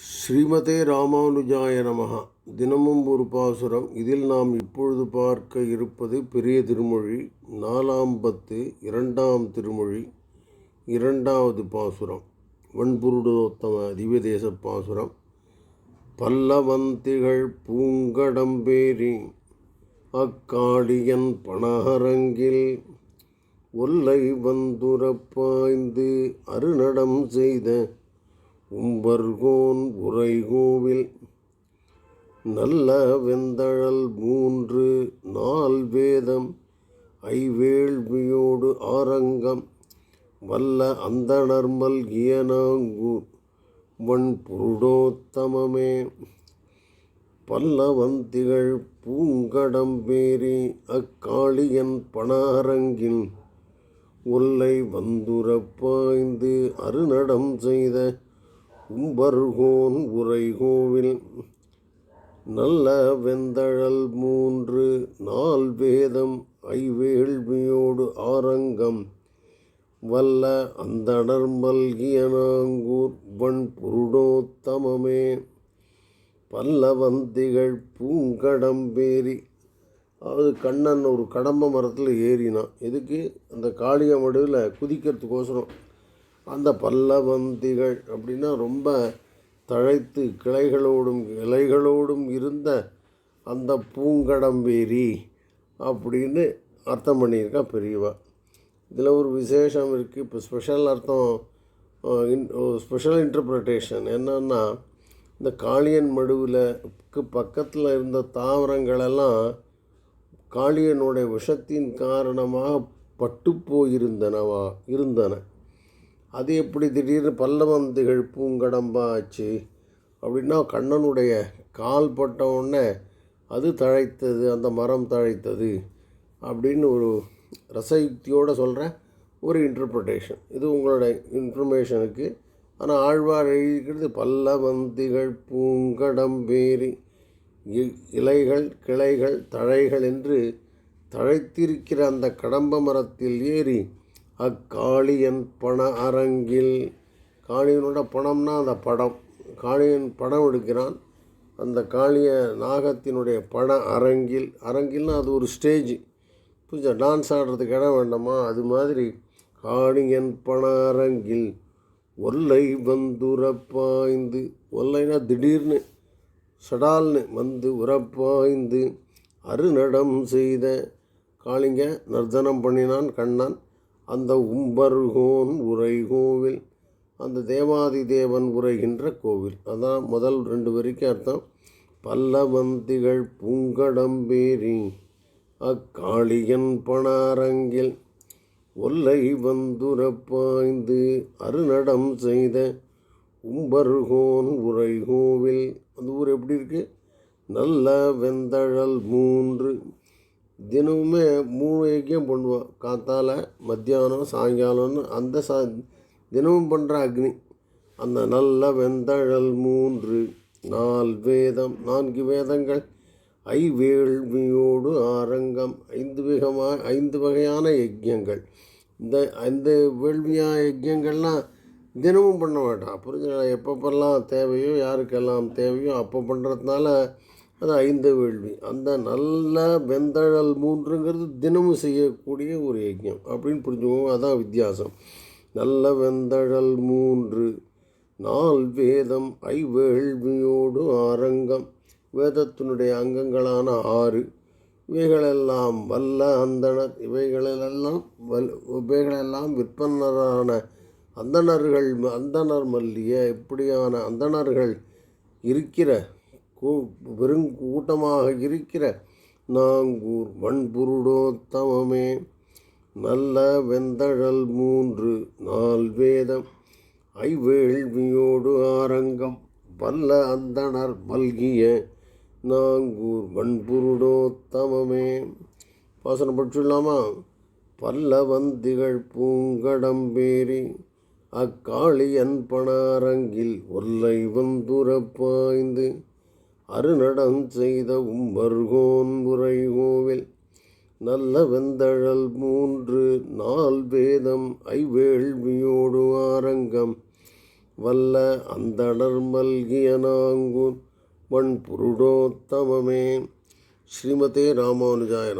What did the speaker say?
ஸ்ரீமதே ராமானுஜாய நமகா தினமும் ஒரு பாசுரம். இதில் நாம் இப்பொழுது பார்க்க இருப்பது பெரிய திருமொழி. நாலாம் பத்து இரண்டாம் திருமொழி இரண்டாவது பாசுரம். வன்புருடோத்தம திவ்யதேச பாசுரம். பல்லவந்திகள் பூங்கடம்பேரி அக்காடியன் பணஹரங்கில் ஒல்லை வந்துரப்பாய்ந்து அருநடம் செய்த உம்பர்கோன் உரைகோவில் நல்ல வெந்தழல் மூன்று நால் வேதம் ஐவேள்வியோடு ஆரங்கம் வல்ல அந்தணர் மல்கியனாங்கு வன் புருடோத்தமமே. பல்லவந்திகள் பூங்கடம்பேரி அக்காளியன் பணாரங்கில் ஒல்லை வந்துரப்பாய்ந்து அருநடம் செய்த உம்பர்கோன் உரைகோவில். நல்ல வெந்தழல் மூன்று நால் வேதம் ஐவேள்வியோடு ஆரங்கம். வல்ல அந்தணர் மல்கியனாங்கூர் வன் புருடோத்தமமே பல்லவந்திகள் பூங்கடம்பேரி. அதாவது கண்ணன் ஒரு கடம்ப மரத்தில் ஏறினான். எதுக்கு? அந்த காளிய மடுவில் குதிக்கிறதுக்கோசரம். அந்த பல்லவந்திகள் அப்படின்னா ரொம்ப தழைத்து கிளைகளோடும் இலைகளோடும் இருந்த அந்த பூங்கடம்பேரி அப்படின்னு அர்த்தம் பண்ணியிருக்கா பெரியவா. இதில் ஒரு விசேஷம் இருக்குது இப்போ ஸ்பெஷல் அர்த்தம் ஸ்பெஷல் இன்டர்பிரிட்டேஷன் என்னென்னா இந்த காளியன் மடுவில் பக்கத்தில் இருந்த தாவரங்களெல்லாம் காளியனுடைய விஷத்தின் காரணமாக பட்டு போயிருந்தனவா இருந்தன. அது எப்படி திடீர்னு பல்லவந்திகள் பூங்கடம்பா ஆச்சு அப்படின்னா கண்ணனுடைய கால் பட்ட உடனே அது தழைத்தது அந்த மரம் தழைத்தது அப்படின்னு ஒரு ரசயுக்தியோடு சொல்கிற ஒரு இன்டர்பிரட்டேஷன் இது உங்களோட இன்ஃபர்மேஷனுக்கு ஆனால் ஆழ்வார் எழுதிக்கிறது பல்லவந்திகள் பூங்கடம்பேரி இலைகள் கிளைகள் தழைகள் என்று தழைத்திருக்கிற அந்த கடம்ப மரத்தில் ஏறி அக்காளியன் பண அரங்கில். காளியனோட பணம்னா அந்த படம். காளியன் படம் எடுக்கிறான். அந்த காளிய நாகத்தினுடைய பண அரங்கில். அரங்கில்னா அது ஒரு ஸ்டேஜ் புரிஞ்சா டான்ஸ் ஆடுறதுக்கு இடம் வேண்டாமா? அது மாதிரி காளியன் பண அரங்கில் ஒல்லை வந்துரப்பாய்ந்து. ஒல்லைனா திடீர்னு சடால்னு வந்து உரப்பாய்ந்து அருநடம் செய்த காளிங்க நர்தனம் பண்ணினான் கண்ணான். அந்த உம்பர்கோன் உரைகோவில் அந்த தேவாதி தேவன் உரைகின்ற கோவில். அதான் முதல் ரெண்டு வரைக்கும் அர்த்தம். பல்லவந்திகள் பூங்கடம்பேரி அக்காளியன் பணாரங்கில் ஒல்லை வந்துரப்பாய்ந்து அருநடம் செய்த உம்பர்கோன் உரைகோவில் அந்த ஊர் எப்படி இருக்குது நல்ல வெந்தழல் மூன்று தினமுமே மூணு யஜ்யம் பண்ணுவோம். காத்தால் மத்தியானம் சாயங்காலம்னு அந்த சா தினமும் பண்ணுற அக்னி. அந்த நல்ல வெந்தழல் மூன்று நால் வேதம் நான்கு வேதங்கள். ஐவேள்வியோடு ஆரங்கம். ஐந்து விகமாக ஐந்து வகையான யஜ்யங்கள். இந்த ஐந்து வேள்வியா யஜ்யங்கள்லாம் தினமும் பண்ண மாட்டான். புரிஞ்சுக்கலாம் எப்பப்பெல்லாம் தேவையோ யாருக்கெல்லாம் தேவையோ அப்போ பண்ணுறதுனால அது ஐந்து வேள்வி. அந்த நல்ல வெந்தழல் மூன்றுங்கிறது தினமும் செய்யக்கூடிய ஒரு யஜ்யம். அப்படின்னு புரிஞ்சுக்கோங்க அதான் வித்தியாசம். நல்ல வெந்தழல் மூன்று நால் வேதம் ஐவேள்வியோடு ஆரங்கம் வேதத்தினுடைய அங்கங்களான ஆறு. இவைகளெல்லாம் வல்ல அந்தணர் இவைகளெல்லாம் வல் இவைகளெல்லாம் விற்பனரான அந்தணர்கள் அந்தணர் மல்லிய இப்படியான அந்தணர்கள் இருக்கிற பெருங்கூட்டமாக இருக்கிற நாங்கூர் வன்புருடோத்தமமே நல்ல வெந்தழல் மூன்று நால் வேதம் ஐவேள்வியோடு ஆரங்கம் வல்ல அந்தனர் மல்கிய நாங்கூர் வன்புருடோத்தமமே பாசனம் படிச்சுடலாமா? பல்லவந்திகள் பூங்கடம்பேரி அக்காளியன் பணாரங்கில் ஒல்லை வந்துரப்பாய்ந்து அருநடம் செய்த உம்பர்கோன் உரைகோவில் நல்ல வெந்தழல் மூன்று நால் வேதம் ஐவேள்வியோடு ஆரங்கம். வல்ல அந்தணர் மல்கிய நாங்கூர் வன் புருடோத்தமமே ஸ்ரீமதே ராமானுஜாய